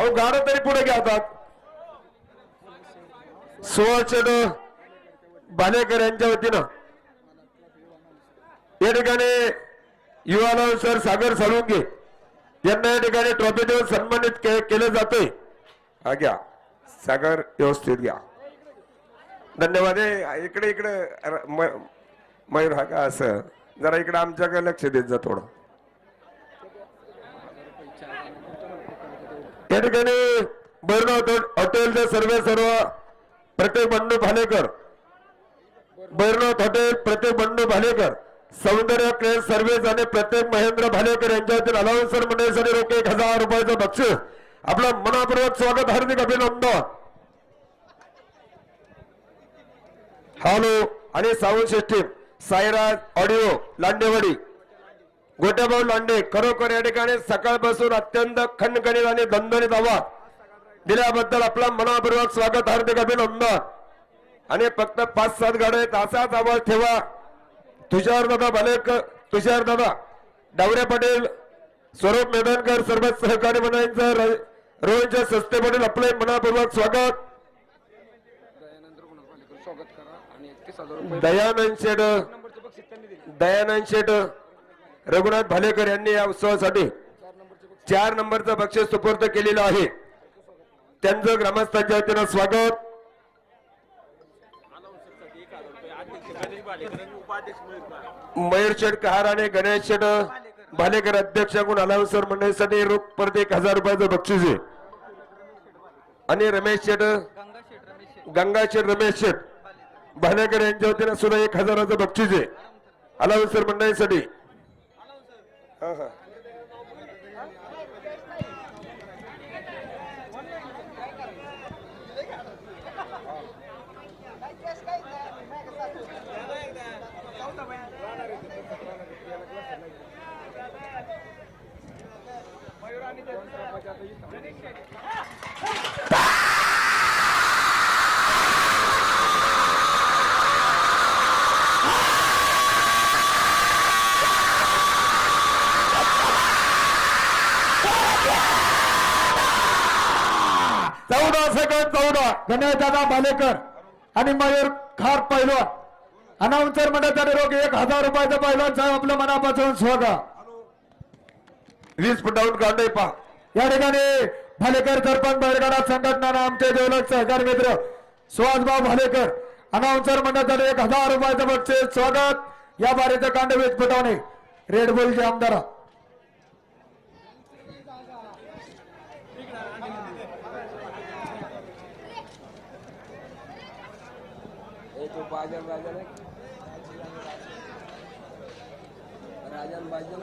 अहो गाणं तरी पुढे घेतात हातात भालेकर यांच्या वतीनं. या ठिकाणी युवा सर सागर साळुंगे यांना या ठिकाणी ट्रॉफी देऊन सन्मानित के- केलं जाते हा घ्या. सागर व्यवस्थित घ्या. धन्यवाद. इकडे इकडे मयूर हा का असं? जरा इकडे आमच्याकडे लक्ष देत जा थोडं. या ठिकाणी बैरनाथ हॉटेलचे सर्व सर्व प्रत्येक बंडू भालेकर. बैरनाथ हॉटेल प्रत्येक बंडू भालेकर. सौंदर्य क्लेस सर्व्हिस आणि प्रत्येक महेंद्र भालेकर यांच्यातील अलाउन्सर मंडळीसाठी रोखे एक हजार रुपयाचं बक्षीस. आपलं मनापूर्वक स्वागत हार्दिक अभिनंदन. हॅलो आणि sound system. Sairaj audio Landewadi. Gotyabhau Lande खरोखर या ठिकाणी सकाळपासून अत्यंत खणखणीत आणि दणदणीत आवाज दिल्याबद्दल आपला मनापूर्वक स्वागत हार्दिक अभिनंदन. आणि फक्त पाच सात गाड्या असाच आवाज ठेवा. तुषार दादा भालेकर तुषार दादा. डावरे पाटील स्वरूप मेदनकर सर्व सहकारी मंडळींचं र- रोहनच्या सस्ते पाटील आपले मनापूर्वक स्वागत. दयानंद रुपये दयानंद शेठ रघुनाथ भालेकर यांनी या उत्सवासाठी चार नंबरचं बक्षीस सुपूर्द केलेलं आहे. त्यांचं ग्रामस्थांच्या वतीनं स्वागत. मयूर शेठ कहार आणि गणेश शेठ भालेकर अध्यक्षाकडून अनाउन्सर मंडळीसाठी रोख परत एक हजार रुपयाचं बक्षीस आहे. आणि रमेश शेठ गंगा शेठ रमेश शेठ भालेकर यांच्या वतीनं सुद्धा एक हजाराचं बक्षीस आहे. अनाउन्सर मंडळीसाठी हा, हा. चौदा सेकंद चौदा. गणेश दादा भालेकर आणि मयूर खार पैलवान. अनाउन्सर मंडळासाठी रोख एक हजार रुपयाचं पैलवान साहेब आपलं मनापासून स्वागत. वीस फुटाहून कांडे पा या ठिकाणी भालेकर सरपंच बैलगाडा संघटना आमचे जेवलक सहकारी मित्र सुहासभाऊ भालेकर. अनाउन्सर मंडळासाठी एक हजार रुपयाचं बक्षीस. स्वागत. या बारीचं कांड वीज फुटवणे. रेड बुलचे आमदार. तो बाजन राजन आहे राजन बाजन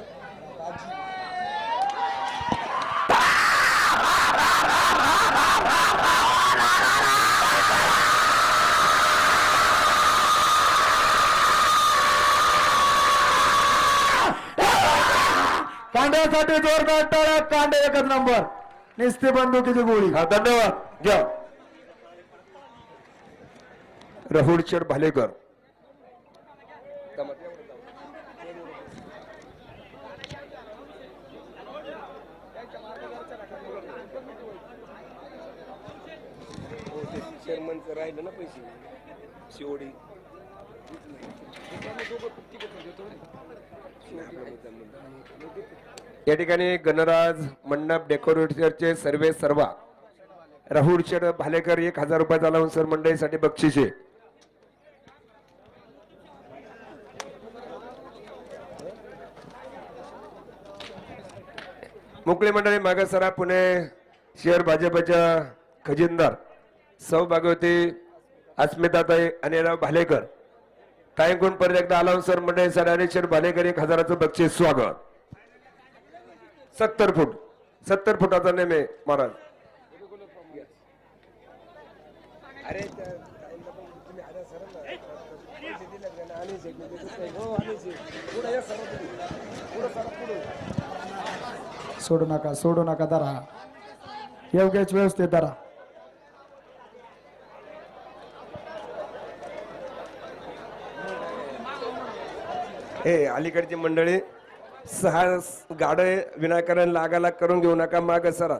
कांड्यासाठी जोरदार टाळ्या कांडे एकच नंबर. निस्ती बंदुकीची गोळी. हा धन्यवाद. घ्या. रहुडचर भालेकर चेअरमनचं राहिलं ना पैसे शिवडी या ठिकाणी गणराज मंडप डेकोरेटरचे सर्वे सर्वा. राहुल भालेकर एक हजार रुपयाचा लावून सर मंडळीसाठी बक्षिसे. आहे मोकळी मंडळी मागासरा पुणे शहर भाजपच्या खजिनदार सौ भागवती अस्मिताताई अनिराव भालेकर. ताईंकडून परत एकदा अलाउन्सर मंडळीसाठी आणि भालेकर एक हजाराचं बक्षीस स्वागत. सत्तर फूट सत्तर फुटाचा नेमे महाराज. अरे सोडू नका सोडू नका धरा योग्यच व्यवस्थित धरा हे अलीकडची मंडळी सहा गाड विनाकारण लागाला करून घेऊ नका माग सरा.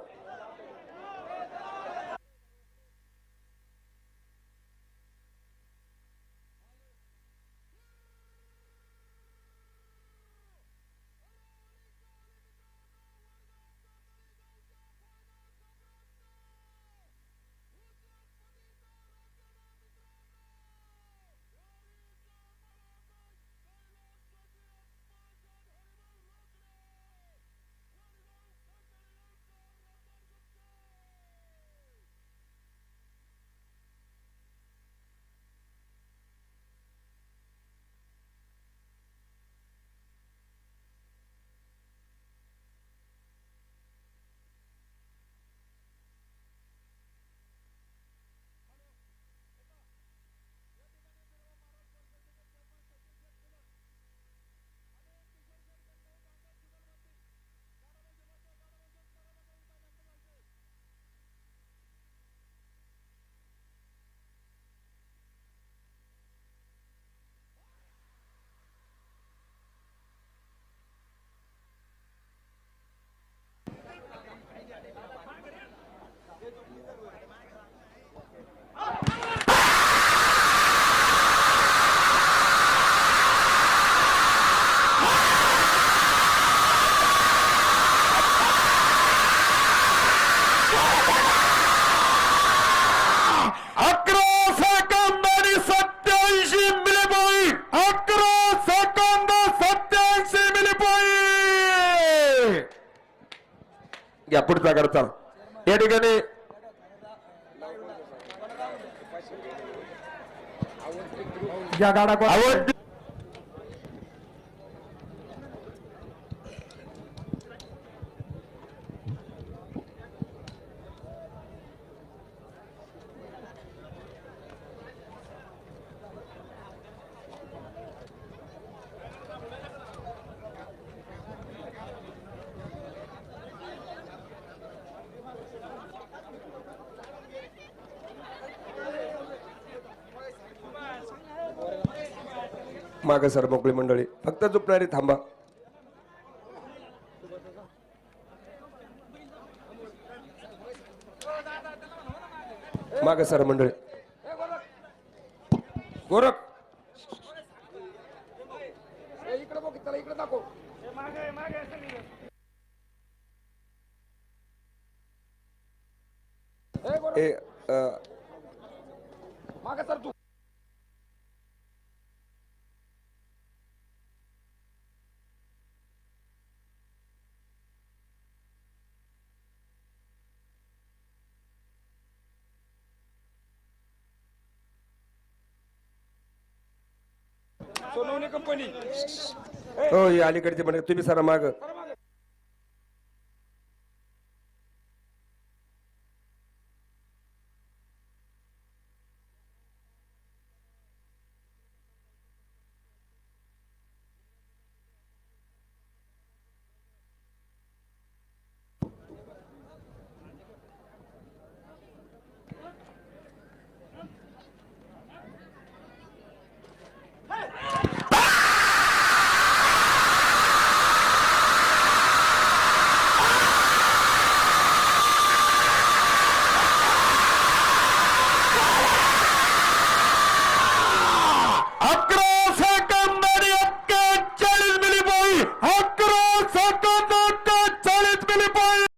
घ्या पुढचा चला या ठिकाणी या गाडा आवड माग सर मोकळी मंडळी. फक्त झुपणारी थांबा. माग सर मंडळी. गोरख. ए, मागे सर तू. सोनवणी कंपनी हो हे अलीकडचे म्हणजे तुम्ही सर माग